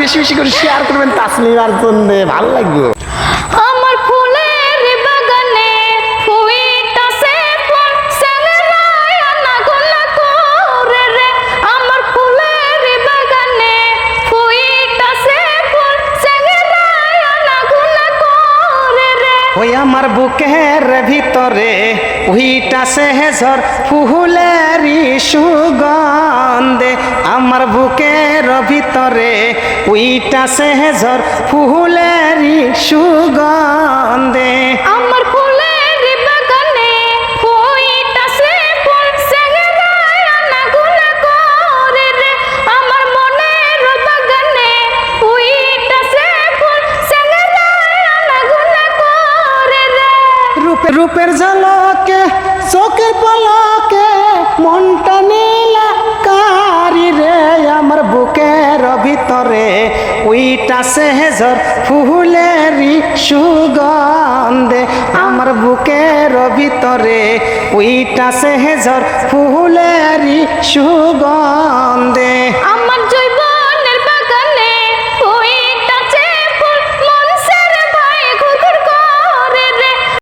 বেশি বেশি করে শেয়ার করবেন তাসলিমার জন্য ভালো লাগবে। আমার ফুলের বাগানে ফুল সেংরায় আনাগোনা করে রে। আমার ফুলের বাগানে ফুইতাছে ফুল সেংরায় আনাগোনা করে রে। ওই আমার বুকের ভিতরে উইটা সেহজর ফুলেরই সুগন্ধে। আমার বুকের ভিতরে উইটা সেহজর ফুলেরই সুগন্ধে। আমার ফুলের বাগানে ফুল আনাগোনা করে রে। আমার মনের বাগানে ফুল করে রে। রূপে রূপের ঝলকে উইটা সেহেজর ফুলেরই সুগন্ধে আমার বুকের ভিতরে ওইটা সেহেজর ফুলেরই সুগন্ধে।